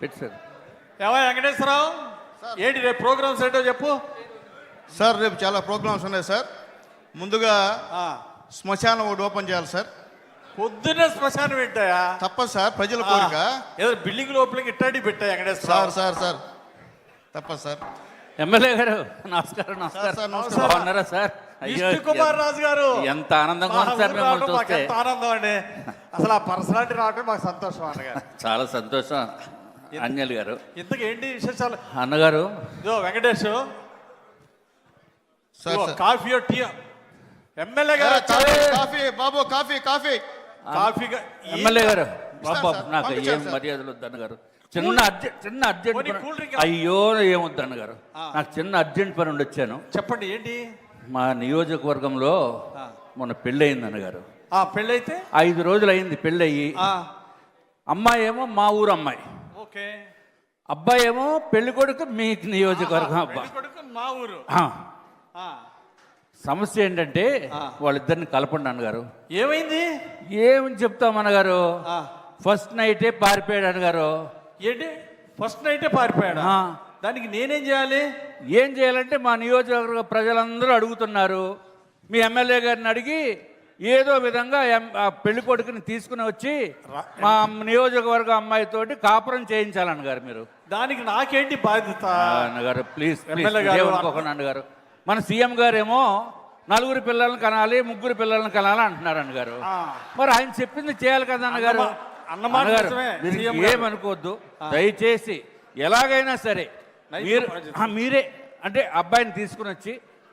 పెట్టి సార్ ఏమయ్య వెంకటేశ్వరరావు? ఏంటి రేపు ప్రోగ్రామ్స్ ఏంటో చెప్పు. సార్ రేపు చాలా ప్రోగ్రామ్స్ ఉన్నాయి సార్ ముందుగా ఆ, శ్మశానం ఒకటి ఓపెన్ చేయాలి సార్ పొద్దున్నే శ్మశానం పెట్టాయా తప్పదు సార్ ప్రజల కోరిక. ఏదో బిల్డింగ్ లోపలికి ఇట్టాడి పెట్టా సార్ వెంకటేశ్వరరావు. సార్ సార్ తప్పదు సార్ ఎమ్మెల్యే గారు నమస్కారం నమస్కారం. సార్, నమస్కారం. బాగున్నారా సార్ కుమార్ రాజు గారు. ఎంత ఆనందంగా ఉంది సార్ మిమ్మల్ని చూస్తే. ఎంత ఆనందం అండి. అసలు ఆ పర్సనాలిటీ రావడం మాకు సంతోషం అన్నగారు. చాలా సంతోషం. అంజలి గారు. ఇంతకు ఏంటి విశేషాలు? అన్నగారు. ఇదో వెంకటేష్. కాఫీ టీ ఎమ్మెల్యే గారు కాఫీ బాబు కాఫీ కాఫీ. కాఫీ ఎమ్మెల్యే గారు బాబా నాకు ఏం. మర్యాదలు వద్దు అన్నగారు. చిన్న అర్జెంట్ చిన్న అర్జెంట్ పోనీ పని- కూల్ డ్రింక్ అయ్యో ఏమొద్దు అన్నగారు. నాకు చిన్న అర్జెంట్ పని ఉండి వచ్చాను చెప్పండి ఏంటి? మా నియోజకవర్గంలో. మొన్న పెళ్ళి అయింది అన్నగారు. ఆ పెళ్ళైతే? ఐదు రోజులు అయింది పెళ్ళి అయ్యి ఆ, అమ్మాయి ఏమో మా ఊరు అమ్మాయి. ఓకే. అబ్బాయి ఏమో పెళ్ళి కొడుకు మీ నియోజకవర్గం అబ్బా. పెళ్ళి కొడుకు మా ఊరు. సమస్య ఏంటంటే. వాళ్ళిద్దరిని కలపండి అన్నగారు. ఏమైంది? ఏమని చెప్తాం అన్నగారు? ఫస్ట్ నైటే పారిపోయాడు అన్నగారు. ఏంటి? ఫస్ట్ నైటే పారిపోయాడు. దానికి నేనేం చేయాలి? ఏం చేయాలంటే మా నియోజకవర్గ ప్రజలందరూ అడుగుతున్నారు. మీ ఎమ్మెల్యే గారిని అడిగి ఏదో విధంగా పెళ్ళి కొడుకుని తీసుకుని వచ్చి మా నియోజకవర్గ అమ్మాయితోటి కాపురం చేయించాలన్నగారు మీరు. దానికి నాకేంటి బాధ్యత? అన్నగారు ప్లీజ్ గారు, అన్నగారు. మన సీఎం గారేమో నలుగురు పిల్లల్ని కనాలి ముగ్గురు పిల్లల్ని కనాలి అంటున్నారు అన్నగారు. మరి ఆయన చెప్పింది చేయాలి కదా అన్నగారు? అన్నమా- అన్నమాట అన్నగారు, నిజమే, మీరు సీఎం గారు. ఏమనుకోవద్దు దయచేసి ఎలాగైనా సరే మీరే అంటే అబ్బాయిని తీసుకుని వచ్చి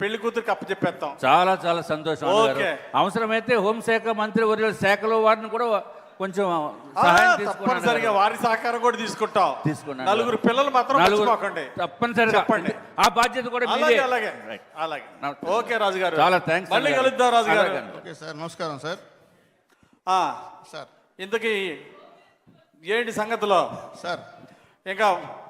పెళ్ళి కూతురికి అప్పచెప్పేస్తాం చాలా చాలా సంతోషం అన్నగారు ఓకే. అవసరమైతే హోంశాఖ మంత్రి వర్యుల శాఖలో వారిని కూడా కొంచెం సహాయం తీసుకోండి తప్పనిసరిగా అన్నగారు. వారి సహకారం కూడా తీసుకుంటాం. తీసుకున్నాను. నలుగురు పిల్లలు మాత్రం నలుగురు మర్చిపోకండి. తప్పనిసరిగా. చెప్పండి. ఆ బాధ్యత కూడా అలాగే మీదే. అలాగే Right. అలాగే. నమస్తే. ఓకే రాజు గారు చాలా థ్యాంక్స్ మళ్ళీ కలుద్దాం రాజు గారు. ఓకే సార్ నమస్కారం సార్. ఆ, సార్. ఇంతకీ ఏంటి సంగతిలో? సార్. ఇంకా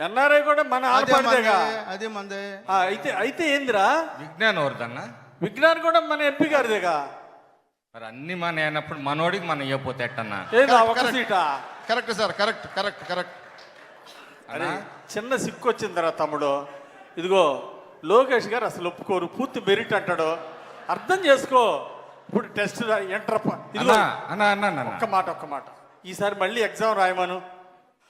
ఎన్ఆర్ఐ కూడా మన ఆడపడిదేగా అదే మందే. ఆ, అయితే అయితే ఏందిరా? విజ్ఞాన్ ఎవరిదన్నా? విజ్ఞాన్ కూడా మన ఎంపీ గారిదేగా? మరి అన్ని మన అయినప్పుడు మనోడికి మనం ఇవ్వపోతే ఎట్టన్నా? ఏదా ఒక. సీటా? Correct sir correct correct correct అరే చిన్న సిక్కు వచ్చిందిరా తమ్ముడు. ఇదిగో లోకేష్ గారు అసలు ఒప్పుకోరు పూర్తి మెరిట్ అంటాడు. అర్థం చేసుకో. ఇప్పుడు టెస్ట్ ఎంటర్ అన్నా అన్నా. ఒక్క మాట ఒక్క మాట. ఈసారి మళ్ళీ ఎగ్జామ్ రాయమను.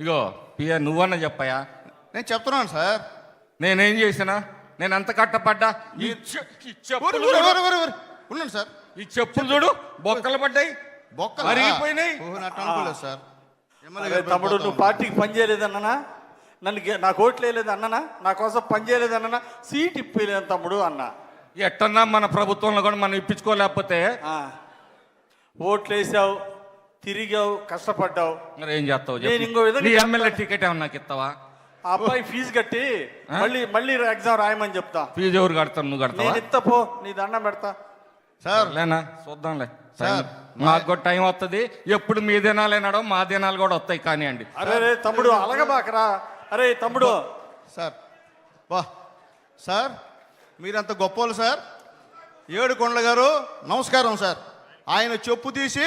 ఇగో పియ నువ్వన్న చెప్పయా? నేను చెప్తున్నాను సార్. నేనేం చేసినా? నేను ఎంత కట్టపడ్డా? ఈ చె- ఈ ఊరి, చెప్పులు ఊరి, చూడు. ఊరి, ఊరి, ఊరి. ఉన్నాను సార్. ఈ చెప్పులు చూడు. బొక్కలు పడ్డాయి. బొక్కలు? అరిగిపోయినాయి. ఓహో, నాకు అనుకోలేదు సార్. ఎమ్మెల్యే అరే గారు తమ్ముడు పోతా నువ్వు పార్టీకి పని చేయలేదన్నానా? నన్ను గే- నాకు ఓట్లు వేయలేదు అన్ననా? నా కోసం పని చేయలేదన్నా సీట్ ఇప్పలేదు తమ్ముడు అన్న. ఎట్టన్నా మన ప్రభుత్వంలో కూడా మనం ఇప్పించుకోలేకపోతే? ఆ, ఓట్లు వేసావు తిరిగావు కష్టపడ్డావు. మరి ఏం చేస్తావు? నేను ఇంకో. విధంగా ఎమ్మెల్యే టికెట్ ఏమన్నా నాకు ఇస్తావా? ఆ అబ్బాయి ఫీజు కట్టి మళ్ళీ మళ్ళీ ఎగ్జామ్ రాయమని చెప్తా. ఫీజు ఎవరు కడతావు నువ్వు కడతావా? నేను ఇస్తా పో. నీ దండం పెడతా. సార్. లేనా చూద్దాంలే. సార్, మాకు కూడా టైం వస్తుంది ఎప్పుడు మీ దినాలే నడవ మా దినాలు కూడా వస్తాయి కానివ్వండి. అరే రే తమ్ముడు అలగబాకరా. అరే తమ్ముడు. సార్ వా. సార్ మీరంత గొప్పోళ్ళు సార్. ఏడు కొండల గారు నమస్కారం సార్. ఆయన చెప్పు తీసి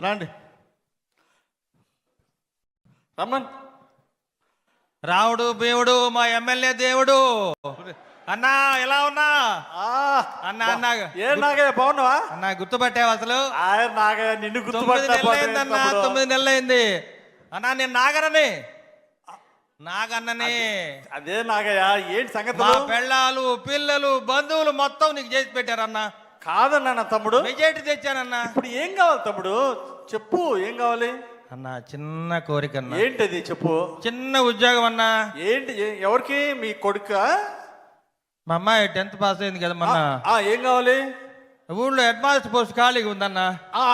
రండి. రమ్మన్ రాముడు భీముడు మా ఎమ్మెల్యే దేవుడు. అన్నా ఎలా ఉన్నా? ఆ, అన్న అన్న ఏ నాగయ్య బాగున్నావా? అన్న గుర్తుపట్టావు అసలు? నాగయ్య నిన్ను తొమ్మిది గుర్తుపట్టా తొమ్మిది నెలలు అయింది. అన్నా నేను నాగరని నాగన్నని. అదే నాగయ్య ఏంటి సంగతి పెళ్ళాలు పిల్లలు బంధువులు మొత్తం నీకు చేసి పెట్టారన్న కాదన్నా తమ్ముడు? మెజారిటీ తెచ్చానన్నా. ఇప్పుడు ఏం కావాలి తమ్ముడు? చెప్పు ఏం కావాలి? అన్న చిన్న కోరిక అన్న. ఏంటది చెప్పు? చిన్న ఉద్యోగం అన్నా. ఏంటి ఎవరికి? మీ కొడుక? మా అమ్మాయి టెన్త్ పాస్ అయింది కదా మొన్న. ఆ ఏం కావాలి? ఊళ్ళో హెడ్ మాస్టర్ పోస్ట్ ఖాళీగా ఉందన్న. ఆ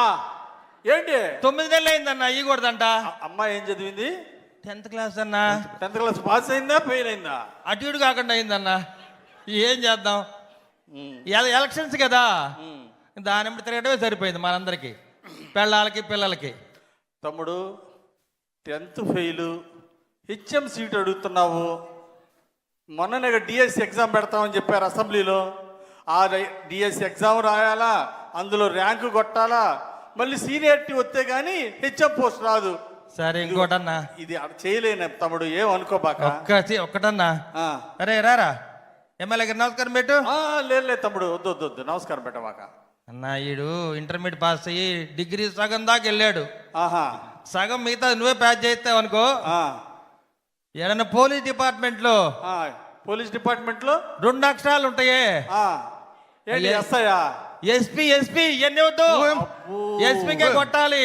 ఏంటి? తొమ్మిది నెలలు అయిందన్న ఇవ్వకూడదంట ఆ అమ్మాయి ఏం చదివింది? టెన్త్ క్లాస్ అన్న. టెన్త్ క్లాస్ పాస్ అయిందా ఫెయిల్ అయిందా? అటు ఇటు కాకుండా అయిందన్న. ఏం చేద్దాం? ఎలక్షన్స్ కదా. దాని తిరగడమే సరిపోయింది మనందరికి. పెళ్ళాలకి పిల్లలకి. తమ్ముడు టెన్త్ ఫెయిల్ హెచ్ఎం సీట్ అడుగుతున్నావు. మొన్ననే డిఎస్సి ఎగ్జామ్ పెడతామని చెప్పారు అసెంబ్లీలో. ఆ డిఎస్సి ఎగ్జామ్ రాయాలా? అందులో ర్యాంకు కొట్టాలా? మళ్ళీ సీనియారిటీ వస్తే కానీ హెచ్ఎం పోస్ట్ రాదు. సరే ఇంకోటన్నా. ఇది చేయలేను తమ్ముడు ఏం అనుకోబాక? ఒక్కటన్నా. అరే రారా. ఎమ్మెల్యే గారు నమస్కారం పెట్టు. లేదు లేదు తమ్ముడు వద్దు వద్దు వద్దు నమస్కారం పెట్టమాక అన్న ఈడు ఇంటర్మీడియట్ పాస్ అయ్యి డిగ్రీ సగం దాకా వెళ్ళాడు. ఆహా. సగం మిగతా నువ్వే ప్యాచ్ చేస్తావు అనుకో. ఆ, ఏడన్నా పోలీస్ డిపార్ట్మెంట్లో ఆ, పోలీస్ డిపార్ట్మెంట్లో? రెండు అక్షరాలు ఉంటాయే. ఆ, ఏంటి అయ్యే. ఎస్ఐయా ఎస్పీ ఎస్పీ ఇవన్నీ వద్దు. ఎస్పీకే కొట్టాలి.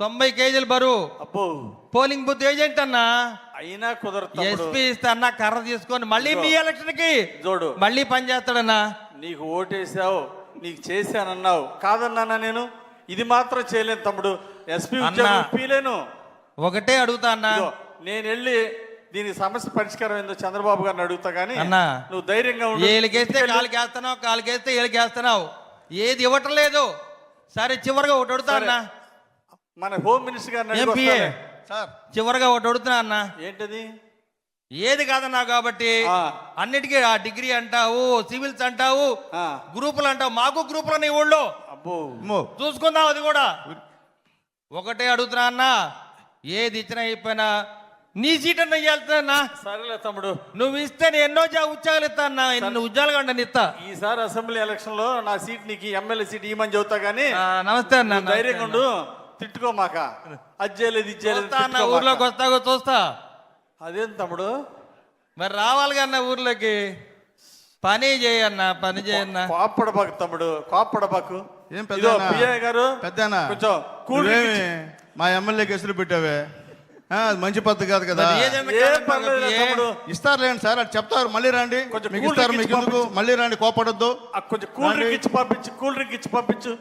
తొంభై కేజీలు బరువు. అబ్బో. పోలింగ్ బూత్ ఏజెంట్ అన్నా? అయినా కుదరదు ఎస్పీ ఇస్తే అన్న కర్ర తీసుకొని మళ్ళీ మీ ఎలక్షన్కి చూడు. మళ్ళీ పని చేస్తాడన్నా? నీకు ఓటేసావు నీకు చేశానన్నావు. కాదన్నానా నేను? ఇది మాత్రం చేయలేను తమ్ముడు. ఎస్పీ ఉద్యోగం. ఇప్పిలేను ఒకటే అడుగుతా అన్నా. నేను వెళ్ళి దీనికి సమస్య పరిష్కారం ఏందో చంద్రబాబు గారిని అడుగుతా గానీ అన్నా. నువ్వు ధైర్యంగా ఉండు. కాలుకి వేస్తే ఏలికి వేస్తున్నావు ఏది ఇవ్వటం లేదు. సరే చివరిగా ఒకటి అడుగుతా. అన్నా. మన హోమ్ మినిస్టర్ అడిగి ఎంపీఏ. సార్. చివరిగా ఒకటి అడుగుతున్నా అన్న. ఏంటది? ఏది కాదన్నా కాబట్టి. అన్నిటికీ ఆ డిగ్రీ అంటావు సివిల్స్ అంటావు ఆ. గ్రూపులు అంటావు. మాకు గ్రూపులు నీ ఊళ్ళో. చూసుకుందాం అది కూడా. ఒకటే అడుగుతున్నా అన్న. ఏది ఇచ్చినా అయిపోయినా నీ సీట్ అన్న ఇవ్వాల్సిన సరేలే తమ్ముడు. నువ్వు ఇస్తే నేను ఎన్నో ఉద్యోగాలు ఇస్తా అన్న. ఎన్ని ఉద్యోగాలు కంటే ఇస్తా. ఈసారి అసెంబ్లీ ఎలక్షన్లో నా సీట్ నీకు ఎమ్మెల్యే సీట్ ఇవ్వమని చెబుతా గానీ ఆ, నమస్తే అన్న ధైర్యంగా ఉండు. తిట్టుకోమాక. అది చేయలేదు ఇది చేయలేదు వస్తా అన్న. ఊర్లోకి వస్తాగో చూస్తా. అదేం తమ్ముడు? మరి రావాలి కన్నా ఊర్లోకి. పని చేయన్న పని చేయన్న. కోప్పడబాకు తమ్ముడు కోప్పడబాకు. ఏం పెద్ద గారు పెద్దనా కొంచెం మా ఎమ్మెల్యే కేసులు పెట్టావే? మంచి పద్ధతి కాదు కదా. తమ్ముడు. ఇస్తారులేండి సార్ అది చెప్తారు. మళ్ళీ రండి. కొంచెం మీకు ఇస్తారు మీకు మళ్ళీ రండి కోపడొద్దు. ఆ కొంచెం కూల్ డ్రింక్ ఇచ్చి పంపించు కూల్ డ్రింక్ ఇచ్చి పంపించు.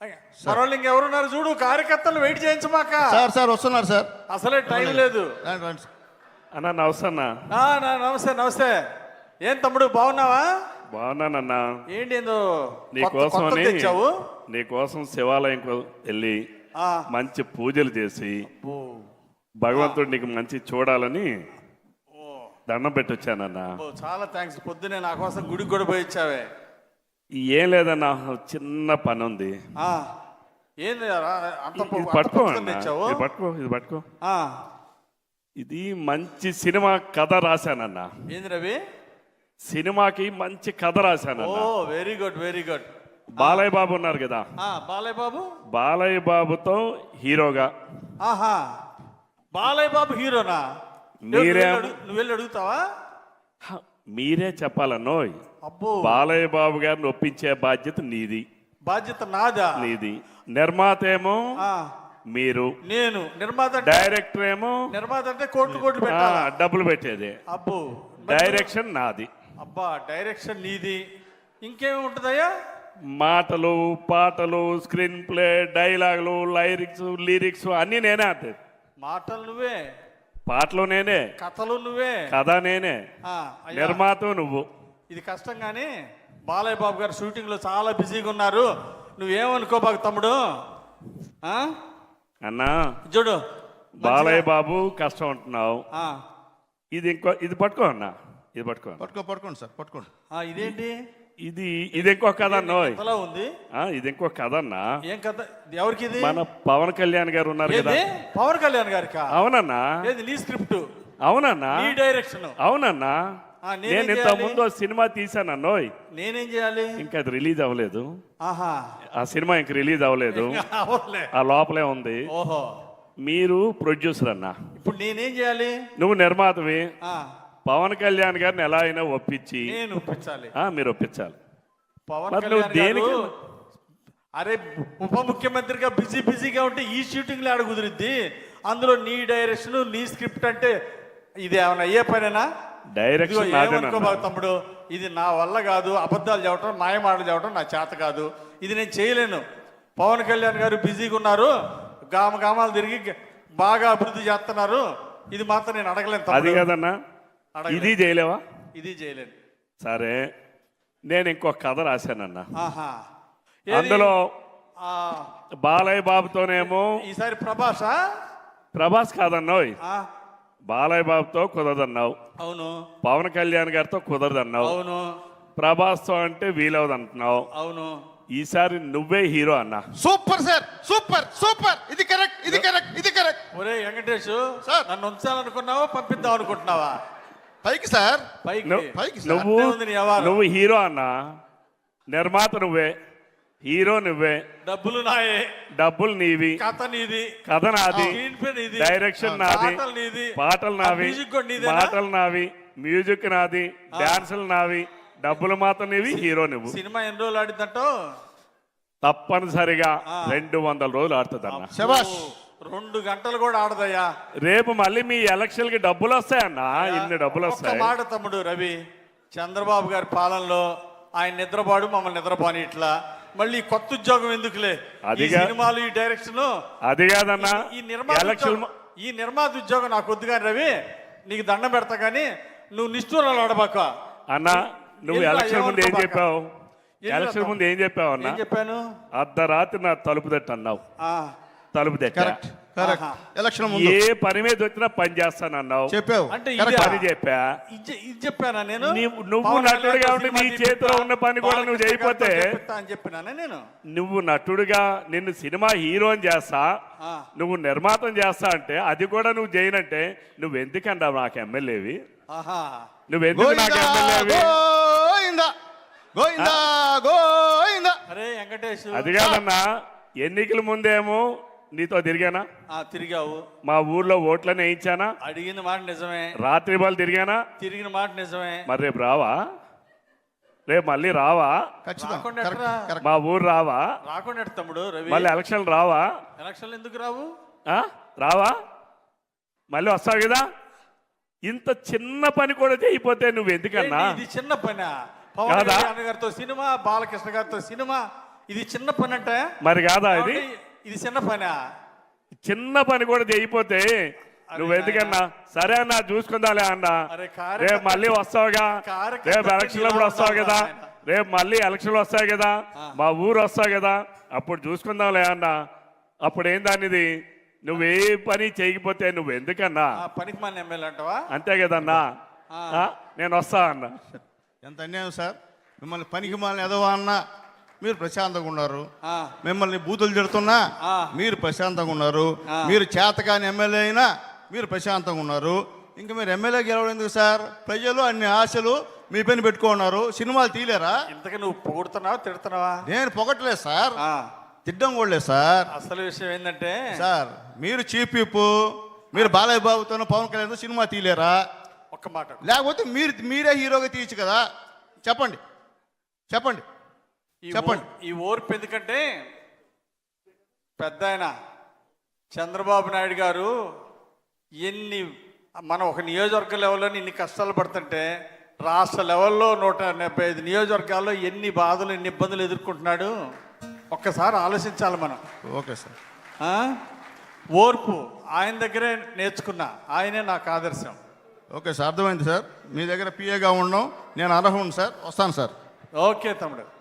మరోళ్ళు ఇంకెవరున్నారు చూడు కార్యకర్తలు వెయిట్ చేయించమాక. సార్ సార్ వస్తున్నారు సార్. అసలే టైం లేదు. అన్న నమస్తే అన్న నా- నమస్తే నమస్తే. ఏం తమ్ముడు బాగున్నావా? బాగున్నానన్నా. ఏంటి ఏందో కొత్తది తెచ్చావు? నీకోసం శివాలయం వెళ్ళి ఆ, మంచి పూజలు చేసి ఓ, భగవంతుడు నీకు మంచి చూడాలని దండం పెట్టొచ్చానన్నా. ఓ, చాలా థ్యాంక్స్ పొద్దునే నా కోసం గుడికి కూడా పోయి ఇచ్చావే ఏం లేదన్నా చిన్న పని ఉంది అంత పట్టుకో పట్టుకో ఇది పట్టుకో. ఇది మంచి సినిమా కథ రాశానన్నా. ఏంది రవి? సినిమాకి మంచి కథ ఓ రాశానన్నా very good very good. Balayya Babu ఉన్నారు కదా. బాలయ్య బాబు బాలయ్య బాబుతో హీరోగా. ఆహా. బాలయ్య బాబు హీరోనా? మీరే- నువ్వు వెళ్ళి అడుగుతావా? మీరే చెప్పాలన్నోయ్ అబ్బో. బాలయ్య బాబు గారిని ఒప్పించే బాధ్యత నీది. బాధ్యత నాదా? నీది. నిర్మాత ఏమో ఆ, మీరు. నేను. నిర్మాత అంటే- డైరెక్టర్ ఏమో? నిర్మాత అంటే కోట్లు కోట్లు ఆ, పెట్టాలా డబ్బులు పెట్టేది. అబ్బో. డైరెక్షన్ నాది. అబ్బా డైరెక్షన్ నీది. ఇంకేమి ఉంటుందయ్యా? మాటలు పాటలు స్క్రీన్ ప్లే డైలాగులు లైరిక్స్ లిరిక్స్ అన్నీ నేనే అంటే మాటలు నువ్వే. పాటలు నేనే. కథలు నువ్వే. కథ నేనే. నిర్మాత నువ్వు. ఇది కష్టం కానీ బాలయ్య బాబు గారు షూటింగ్లో చాలా బిజీగా ఉన్నారు. నువ్వేమనుకోబాకు తమ్ముడు? ఆ? అన్నా చూడు బాలయ్య బాబు కష్టం అంటున్నావు. ఆ, ఇది ఇంకో ఇది పట్టుకో అన్నా. ఇది పట్టుకో పట్టుకో పట్టుకోండి సార్ పట్టుకోండి. ఆ, ఇదేంటి? ఇది ఇది ఇంకో కథ అన్నోయ్ ఎంతలా ఉంది? ఇది ఇంకో కథ అన్నా. ఏం కథ? ఎవరికి ఇది? మన పవన్ కళ్యాణ్ గారు ఉన్నారు కదా. పవన్ కళ్యాణ్ గారికా? అవునన్నా. ఏది నీ స్క్రిప్ట్? అవునన్నా. నీ డైరెక్షన్. అవునన్నా. నేనేం ఇంత? ముందు సినిమా తీసానన్నోయ్ నేనేం చేయాలి? ఇంకా అది రిలీజ్ అవ్వలేదు. ఆహా. ఆ సినిమా ఇంక రిలీజ్ అవ్వలేదు. ఆ లోపలే ఉంది. ఓహో. మీరు ప్రొడ్యూసర్ అన్నా ఇప్పుడు నేనేం చేయాలి? నువ్వు నిర్మాతవి. పవన్ కళ్యాణ్ గారిని ఎలా అయినా ఒప్పించి నేను ఒప్పించాలి. ఆ, మీరు ఒప్పించాలి. పవన్ మరి నువ్వు కళ్యాణ్ గారు దేనికి- అరే ఉప ముఖ్యమంత్రిగా బిజీ బిజీగా ఉంటే ఈ షూటింగ్ ఆడ కుదిరిద్ది. అందులో నీ డైరెక్షన్ నీ స్క్రిప్ట్ అంటే ఇది ఏమైనా అయ్యే పనేనా? డైరెక్షన్ ఇదిగో నాదేనన్నా. ఏమనుకోబాకు తమ్ముడు ఇది నా వల్ల కాదు అబద్ధాలు చెప్పడం మాయమాటలు చెప్పడం నా చేత కాదు. ఇది నేను చేయలేను. పవన్ కళ్యాణ్ గారు బిజీగా ఉన్నారు. గామ గామాలు తిరిగి బాగా అభివృద్ధి చేస్తున్నారు. ఇది మాత్రం నేను అడగలేను అది తమ్ముడు కదన్నా. ఇది చేయలేవా ఇది చేయలేను సరే నేను ఇంకో కథ రాశానన్నా? అందులో ఆ, బాలయ్య బాబుతోనేమో ఈసారి ప్రభాసా? ప్రభాస్ కాదన్నావు. ఆ, బాలయ్య బాబుతో కుదరదన్నావు. అవును. పవన్ కళ్యాణ్ గారితో కుదరదన్నావు. అవును. ప్రభాస్తో అంటే వీలవదు అంటున్నావు అవును. ఈసారి నువ్వే హీరో అన్నా. Super sir super super. ఇది కరెక్ట్ ఇది కరెక్ట్ ఇది కరెక్ట్. ఒరే వెంకటేష్ సార్. నన్ను ఉంచాలనుకున్నావా పంపిద్దాం అనుకుంటున్నావా పైకి సార్. పైకి. నువ్వు- పైకి సార్. నువ్వు అట్టే ఉంది నీ వ్యవహారం. నువ్వు హీరో అన్నా. నిర్మాత నువ్వే. హీరో నువ్వే. డబ్బులు నాయే. డబ్బులు నీవి. కథ నీది. కథ నాది. స్క్రీన్ ప్లే నీది. డైరెక్షన్ నాది. పాటలు నీది. పాటలు ఆ నావి. మ్యూజిక్ కూడా నీదేనా? పాటలు నావి. మ్యూజిక్ నాది. డాన్సులు నావి. డబ్బులు మాత్రం నీవి. హీరో నువ్వు. సినిమా ఎన్ని రోజులు ఆడిందంటో తప్పనిసరిగా రెండు వందల రోజులు ఆడుతుంది అన్న శబాష్ రెండు గంటలు కూడా ఆడదయ్యా. రేపు మళ్ళీ మీ ఎలక్షన్కి డబ్బులు వస్తాయన్న? ఇన్ని డబ్బులు వస్తాయి. మాట తమ్ముడు రవి చంద్రబాబు గారి పాలనలో ఆయన నిద్రపాడు మమ్మల్ని నిద్రపోని ఇట్లా. మళ్ళీ కొత్త ఉద్యోగం ఎందుకులే? ఈ అదిగా- సినిమాలు ఈ డైరెక్షన్? అది కాదన్నా ఈ ఉద్యోగం- ఈ నిర్మాత ఉద్యోగం నాకు వద్దు కానీ రవి నీకు దండం పెడతా కానీ నువ్వు నిష్ఠూరాలు ఆడబాక. అన్న నువ్వు ఎలక్షన్ ముందు ఏం? చెప్పావు? ఎలక్షన్? ముందు ఏం చెప్పావు అన్న? చెప్పాను? అర్ధరాత్రి నా తలుపు తట్టు అన్నావు. ఆ, తలుపు కరెక్ట్. ఎలక్షన్ ముందు. ఏ పని మీద వచ్చినా పని చేస్తానన్నావు? చెప్పావు. అంటే Correct. ఇదే- పని చెప్పా? ఇది ఇది చెప్పానా నేను? నీవు- నువ్వు నటుడుగా ఉండి నీ చేతిలో ఉన్న పని కూడా నువ్వు చేయకపోతే- చేపిస్తా అని చెప్పినానే నేను. నువ్వు నటుడుగా నిన్ను సినిమా హీరోని చేస్తా. నువ్వు నిర్మాతం చేస్తా అంటే అది కూడా నువ్వు చేయనంటే నువ్వు ఎందుకన్నా నాకు ఎమ్మెల్యేవి? నువ్వెందుకు నాకు ఎమ్మెల్యేవి? అరే వెంకటేష్. అది కాదన్నా ఎన్నికల ముందేమో నీతో తిరిగానా? ఆ, తిరిగావు. మా ఊర్లో ఓట్లని వేయించానా అడిగిన మాట నిజమే. రాత్రి బాల్ తిరిగానా? తిరిగిన మాట నిజమే. మరి రేపు రావా? రేపు మళ్ళీ రావా? మా ఊరు రావా? రాకుండా తమ్ముడు రవి? మళ్ళీ ఎలక్షన్ రావా? ఎలక్షన్లు ఎందుకు రావు? ఆ? రావా? మళ్ళీ వస్తావు కదా? ఇంత చిన్న పని కూడా చేయకపోతే నువ్వు ఎందుకన్నా? ఇది చిన్న పని? పవన్ గారితో సినిమా బాలకృష్ణ గారితో సినిమా. ఇది చిన్న పని అంటే? మరి కాదా ఇది? ఇది చిన్న పనా? చిన్న పని కూడా చేయకపోతే నువ్వు ఎందుకన్నా? సరే అన్నా చూసుకుందాలే అన్నా. రేపు మళ్ళీ వస్తావుగా. రేపు ఎలక్షన్ అప్పుడు వస్తావు కదా. రేపు మళ్ళీ ఎలక్షన్లు వస్తాయి కదా. మా ఊరు వస్తావు కదా. అప్పుడు చూసుకుందాంలే అన్నా. అప్పుడు ఏం దానిది? నువ్వు ఏ పని చేయకపోతే నువ్వు ఎందుకన్నా? ఆ, పనికి మన ఎమ్మెల్యే అంటావా? అంతే కదన్నా. ఆ? నేను వస్తా అన్నా. ఎంత అన్యాయం సార్? మిమ్మల్ని పనికి మాలని ఎదవా అన్నా? మీరు ప్రశాంతంగా ఉన్నారు. మిమ్మల్ని బూతులు తిడుతున్నా. మీరు ప్రశాంతంగా ఉన్నారు. మీరు చేతకాని ఎమ్మెల్యే అయినా మీరు ప్రశాంతంగా ఉన్నారు. ఇంకా మీరు ఎమ్మెల్యే గెలవడం ఎందుకు సార్? ప్రజలు అన్ని ఆశలు మీ పైన పెట్టుకున్నారు. సినిమాలు తీలేరా ఇంతకీ నువ్వు పొగుడుతున్నావా తిడుతున్నావా? నేను పొగట్లేదు సార్. తిడ్డం కూడా సార్. అసలు విషయం ఏంటంటే సార్ మీరు చీఫ్ విప్ మీరు బాలయ్య బాబుతోనూ పవన్ కళ్యాణ్తో సినిమా తీలేరా ఒక్క మాట లేకపోతే మీరు మీరే హీరోగా తీయచ్చు కదా. చెప్పండి. చెప్పండి. చెప్పండి. ఈ ఓర్పు ఎందుకంటే పెద్ద ఆయన చంద్రబాబు నాయుడు గారు ఎన్ని మనం ఒక నియోజకవర్గ లెవెల్లో ఇన్ని కష్టాలు పడుతుంటే రాష్ట్ర లెవెల్లో నూట డెబ్బై ఐదు నియోజకవర్గాల్లో ఎన్ని బాధలు ఎన్ని ఇబ్బందులు ఎదుర్కొంటున్నాడు? ఒక్కసారి ఆలోచించాలి మనం. Okay sir? ఓర్పు. ఆయన దగ్గరే నేర్చుకున్నా. ఆయనే నాకు ఆదర్శం. ఓకే సార్ అర్థమైంది సార్. మీ దగ్గర పిఏగా ఉండడం నేను అర్హుడు సార్. వస్తాను సార్. ఓకే తమ్ముడు.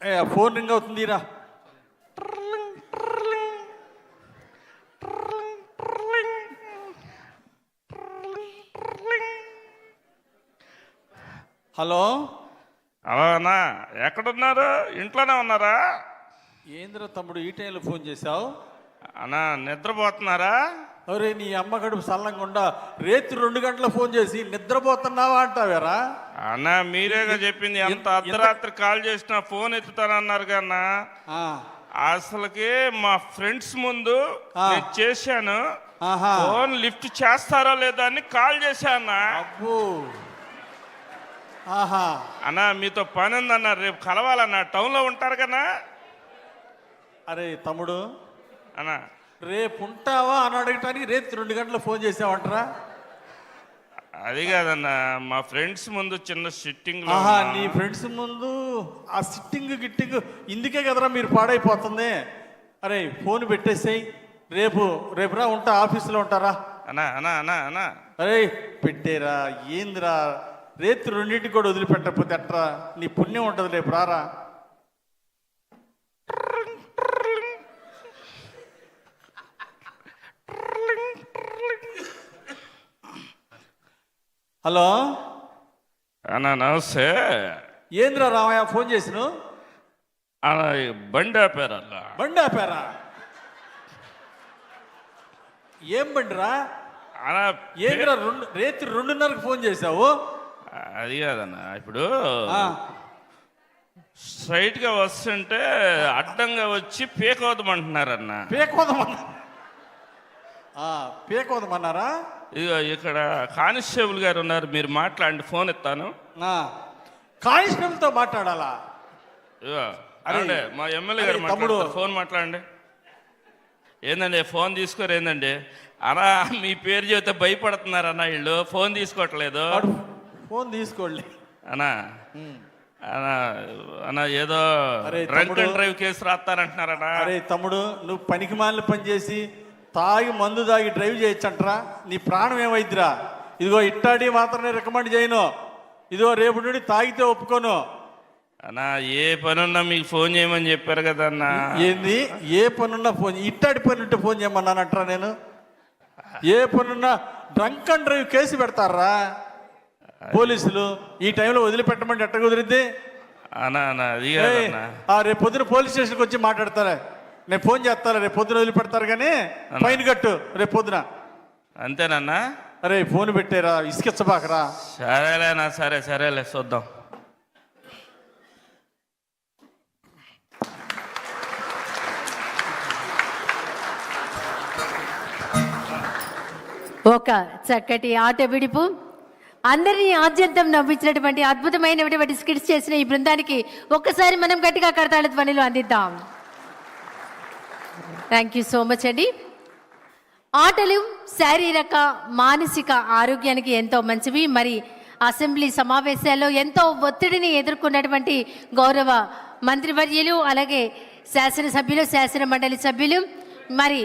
ఏ, ఆ ఫోన్ రింగ్ అవుతుంది రా హలో? అలా అన్నా ఎక్కడున్నారు? ఇంట్లోనే ఉన్నారా? ఏంద్ర తమ్ముడు ఈ టైంలో ఫోన్ చేశావు? అన్నా నిద్రపోతున్నారా? అరే నీ అమ్మ గడుపు సల్లంగుండా రేత్రి రెండు గంటల ఫోన్ చేసి నిద్రపోతున్నావా అంటావేరా? అన్నా మీరేగా చెప్పింది? ఎంత అర్ధరాత్రి కాల్ చేసినా ఫోన్ ఎత్తుతానన్నారు కన్నా అసలుకి మా ఫ్రెండ్స్ ముందు. నేను చేశాను. ఫోన్ లిఫ్ట్ చేస్తారో లేదా అని కాల్ చేశానా అన్నా. మీతో పని ఉందన్నా రేపు కలవాలన్నా. టౌన్లో ఉంటారు కదా అరే తమ్ముడు అన్నా. రేపు ఉంటావా అని అడగటానికి రేపు రెండు గంటల ఫోన్ చేసావంటరా? అది కాదన్నా మా ఫ్రెండ్స్ ముందు చిన్న సిట్టింగ్ నీ ఫ్రెండ్స్ ముందు ఆ సిట్టింగ్ గిట్టింగ్ ఇందుకే కదరా మీరు పాడైపోతుంది. అరే ఫోన్ పెట్టేసేయ్. రేపు రేపురా ఉంటా ఆఫీసులో ఉంటారా? అన్నా అన్నా అన్నా అన్నా. అరే పెట్టేరా ఏందిరా? రేపు రెండింటికి కూడా వదిలిపెట్టకపోతే ఎట్రా? నీ పుణ్యం ఉంటుంది రేపు రారా? హలో? అన్నా నమస్తే. ఏంద్రా రామయ్య ఫోన్ చేసిన? అలా బండి ఆపారల్లా బండి ఆపారా? ఏం బండిరా? అలా ఏంద్రా రెండు రేత్రి రెండున్నరకు ఫోన్ చేశావు? అది కాదన్నా ఇప్పుడు ఆ, స్ట్రైట్గా వస్తుంటే అడ్డంగా వచ్చి పీకవద్దమంటున్నారన్న పేకోదమన్నా ఆ, పేకోదమన్నారా? ఇక్కడ కానిస్టేబుల్ గారు ఉన్నారు మీరు మాట్లాడండి ఫోన్ ఇస్తాను కానిస్టేబుల్తో మాట్లాడాలా? ఏమండి, మా ఎమ్మెల్యే గారు తమ్ముడు. ఫోన్ మాట్లాడండి. ఏందండి ఫోన్ తీసుకోరు ఏందండి? అన్నా మీ పేరు చెబితే భయపడుతున్నారన్న వీళ్ళు. ఫోన్ తీసుకోవట్లేదు. ఫోన్ తీసుకోండి అన్నా అన్నా అన్నా ఏదో డ్రంక్. అండ్ డ్రైవ్ కేసు రాస్తారంటున్నారన్నా అరే తమ్ముడు నువ్వు పనికి మాలిన పని చేసి తాగి మందు తాగి డ్రైవ్ చేయొచ్చంటరా? నీ ప్రాణం ఏమైద్దిరా? ఇదిగో ఇట్టాడి మాత్రమే రికమెండ్ చేయను. ఇదిగో రేపు నుండి తాగితే ఒప్పుకోను. అన్నా ఏ పనున్నా మీకు ఫోన్ చేయమని చెప్పారు కదా అన్నా. ఏంది? ఏ పనున్నా ఫోన్ ఇట్టాడి పని ఉంటే ఫోన్ చేయమన్నానంటరా నేను? ఏ పనున్నా డ్రంక్ అండ్ డ్రైవ్ కేసు పెడతారా? పోలీసులు ఈ టైంలో వదిలిపెట్టమంటే ఎట్ట కుదిరిద్ది? అన్నా అన్నా అది ఆ రేపు పొద్దున పోలీస్ స్టేషన్కి వచ్చి మాట్లాడతారా. నేను ఫోన్ చేస్తాను రేపు పొద్దున వదిలిపెడతారు కానీ ఫైన్ కట్టు రేపు పొద్దున. అంతేనన్నా అరే ఫోన్ పెట్టారా ఇసుకిచ్చబాకరా. సరేలేనా సరే సరేలే చూద్దాం. ఒక చక్కటి ఆట విడిపు. అందరినీ ఆద్యంతం నవ్వించినటువంటి అద్భుతమైనటువంటి స్కిట్స్ చేసిన ఈ బృందానికి ఒక్కసారి మనం గట్టిగా కడతాళ ధ్వనిలో అందిద్దాం. థ్యాంక్ యూ సో మచ్ అండి ఆటలు శారీరక మానసిక ఆరోగ్యానికి ఎంతో మంచివి. మరి అసెంబ్లీ సమావేశాల్లో ఎంతో ఒత్తిడిని ఎదుర్కొన్నటువంటి గౌరవ మంత్రివర్యులు అలాగే శాసనసభ్యులు శాసన మండలి సభ్యులు. మరి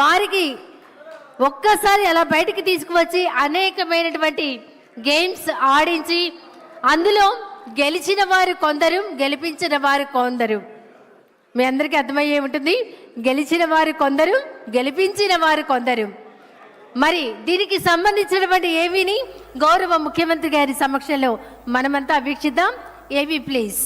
వారికి ఒక్కసారి అలా బయటికి తీసుకువచ్చి అనేకమైనటువంటి గేమ్స్ ఆడించి అందులో గెలిచిన వారు కొందరు గెలిపించిన వారు కొందరు. మీ అందరికీ అర్థమయ్యే ఉంటుంది. గెలిచిన వారు కొందరు గెలిపించిన వారు కొందరు. మరి దీనికి సంబంధించినటువంటి ఏవీని గౌరవ ముఖ్యమంత్రి గారి సమక్షంలో మనమంతా వీక్షిద్దాం. ఏవి ప్లీజ్.